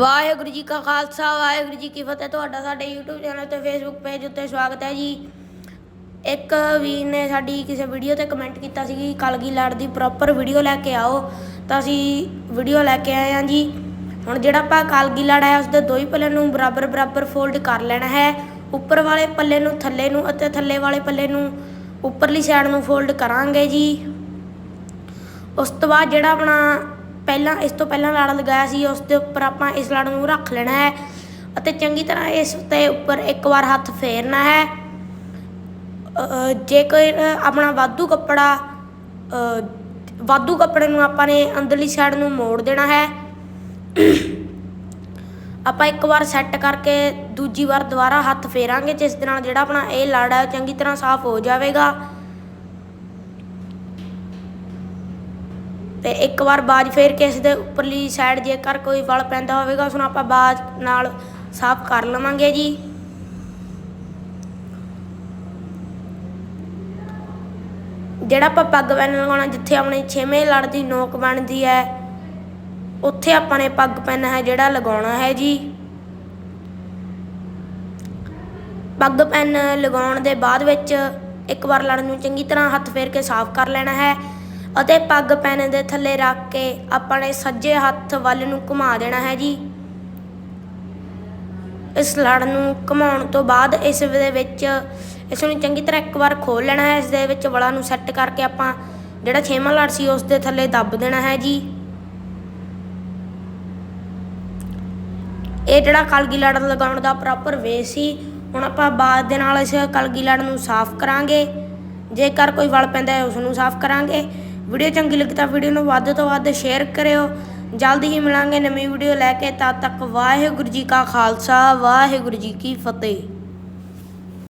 ਵਾਹਿਗੁਰੂ ਜੀ ਕਾ ਖਾਲਸਾ, ਵਾਹਿਗੁਰੂ ਜੀ ਕੀ ਫਤਿਹ। ਤੁਹਾਡਾ ਸਾਡੇ YouTube ਚੈਨਲ ਤੇ Facebook ਪੇਜ ਉੱਤੇ ਸਵਾਗਤ ਹੈ ਜੀ। ਇੱਕ ਵੀਰ ਨੇ ਸਾਡੀ ਕਿਸੇ ਵੀਡੀਓ ਤੇ ਕਮੈਂਟ ਕੀਤਾ ਸੀ ਕਿ ਕਲਗੀ ਲੜ ਦੀ ਪ੍ਰੋਪਰ ਵੀਡੀਓ ਲੈ ਕੇ ਆਓ। ਤਾਂ ਅਸੀਂ ਵੀਡੀਓ ਲੈ ਕੇ ਆਏ ਹਾਂ ਜੀ। ਹੁਣ ਜਿਹੜਾ ਆਪਾਂ ਕਲਗੀ ਲੜ ਹੈ, ਉਸਦੇ ਦੋ ਹੀ ਪੱਲੇ ਨੂੰ ਬਰਾਬਰ ਬਰਾਬਰ ਫੋਲਡ ਕਰ ਲੈਣਾ ਹੈ। ਉੱਪਰ ਵਾਲੇ ਪੱਲੇ ਨੂੰ ਥੱਲੇ ਨੂੰ ਅਤੇ ਥੱਲੇ ਵਾਲੇ ਪੱਲੇ ਨੂੰ ਉੱਪਰਲੀ ਸਾਈਡ ਨੂੰ ਫੋਲਡ ਕਰਾਂਗੇ ਜੀ। ਉਸ ਤੋਂ ਬਾਅਦ ਜਿਹੜਾ ਆਪਣਾ ਪਹਿਲਾਂ, ਇਸ ਤੋਂ ਪਹਿਲਾਂ ਲਾੜਾ ਲਗਾਇਆ ਸੀ, ਉਸ ਦੇ ਉੱਪਰ ਆਪਾਂ ਇਸ ਲਾੜ ਨੂੰ ਰੱਖ ਲੈਣਾ ਹੈ ਅਤੇ ਚੰਗੀ ਤਰ੍ਹਾਂ ਇਸ ਤੇ ਉੱਪਰ ਇੱਕ ਵਾਰ ਹੱਥ ਫੇਰਨਾ ਹੈ। ਜੇਕਰ ਆਪਣਾ ਵਾਧੂ ਕੱਪੜਾ ਵਾਧੂ ਕੱਪੜੇ ਨੂੰ ਆਪਾਂ ਨੇ ਅੰਦਰਲੀ ਸਾਈਡ ਨੂੰ ਮੋੜ ਦੇਣਾ ਹੈ। ਆਪਾਂ ਇੱਕ ਵਾਰ ਸੈੱਟ ਕਰਕੇ ਦੂਜੀ ਵਾਰ ਦੁਬਾਰਾ ਹੱਥ ਫੇਰਾਂਗੇ, ਜਿਸ ਦੇ ਨਾਲ ਜਿਹੜਾ ਆਪਣਾ ਇਹ ਲਾੜਾ ਚੰਗੀ ਤਰ੍ਹਾਂ ਸਾਫ਼ ਹੋ ਜਾਵੇਗਾ। ਤੇ ਇੱਕ ਵਾਰ ਬਾਜ ਫੇਰ ਕੇ ਇਸ ਦੇ ਉੱਪਰਲੀ ਸਾਈਡ ਜੇਕਰ ਕੋਈ ਵਲ ਪੈਂਦਾ ਹੋਵੇਗਾ, ਉਸ ਨੂੰ ਆਪਾਂ ਬਾਜ ਨਾਲ ਸਾਫ਼ ਕਰ ਲਵਾਂਗੇ ਜੀ। ਜਿਹੜਾ ਆਪਾਂ ਪੱਗ ਪੈਨ ਲਗਾਉਣਾ, ਜਿੱਥੇ ਆਪਣੀ ਛੇਵੇਂ ਲੜ ਦੀ ਨੋਕ ਬਣਦੀ ਹੈ, ਉੱਥੇ ਆਪਾਂ ਨੇ ਪੱਗ ਪੈਨ ਹੈ ਜਿਹੜਾ ਲਗਾਉਣਾ ਹੈ ਜੀ। ਪੱਗ ਪੈਨ ਲਗਾਉਣ ਦੇ ਬਾਅਦ ਵਿੱਚ ਇੱਕ ਵਾਰ ਲੜ ਨੂੰ ਚੰਗੀ ਤਰ੍ਹਾਂ ਹੱਥ ਫੇਰ ਕੇ ਸਾਫ਼ ਕਰ ਲੈਣਾ ਹੈ। ਅਤੇ ਪੱਗ ਪੈਨ ਦੇ ਥੱਲੇ ਰੱਖ ਕੇ ਆਪਣੇ ਸੱਜੇ ਹੱਥ ਵੱਲ ਨੂੰ ਘੁਮਾ ਦੇਣਾ ਹੈ ਜੀ। ਇਸ ਲੜ ਨੂੰ ਘੁਮਾਉਣ ਤੋਂ ਬਾਅਦ ਇਸ ਦੇ ਵਿੱਚ ਇਸ ਨੂੰ ਚੰਗੀ ਤਰ੍ਹਾਂ ਇੱਕ ਵਾਰ ਖੋਲ ਲੈਣਾ ਹੈ। ਇਸ ਦੇ ਵਿੱਚ ਵਲਾ ਨੂੰ ਸੈੱਟ ਕਰਕੇ ਆਪਾਂ ਜਿਹੜਾ ਛੇਵਾਂ ਲੜ ਸੀ ਉਸ ਦੇ ਥੱਲੇ ਦੱਬ ਦੇਣਾ ਹੈ ਜੀ। ਇਹ ਜਿਹੜਾ ਕਲਗੀ ਲੜ ਲਗਾਉਣ ਦਾ ਪ੍ਰੋਪਰ ਵੇ ਸੀ, ਹੁਣ ਆਪਾਂ ਬਾਅਦ ਦੇ ਨਾਲ ਇਸ ਕਲਗੀ ਲੜ ਨੂੰ ਸਾਫ਼ ਕਰਾਂਗੇ। ਜੇਕਰ ਕੋਈ ਵਲ ਪੈਂਦਾ ਹੈ, ਉਸ ਨੂੰ ਸਾਫ਼ ਕਰਾਂਗੇ। ਵੀਡੀਓ ਚੰਗੀ ਲੱਗੀ ਤਾਂ ਵੀਡੀਓ ਨੂੰ ਵੱਧ ਤੋਂ ਵੱਧ ਸ਼ੇਅਰ ਕਰਿਓ। ਜਲਦੀ ਹੀ ਮਿਲਾਂਗੇ ਨਵੀਂ ਵੀਡੀਓ ਲੈ ਕੇ, ਤਦ ਤੱਕ ਵਾਹਿਗੁਰੂ ਜੀ ਕਾ ਖਾਲਸਾ, ਵਾਹਿਗੁਰੂ ਜੀ ਕੀ ਫਤਿਹ।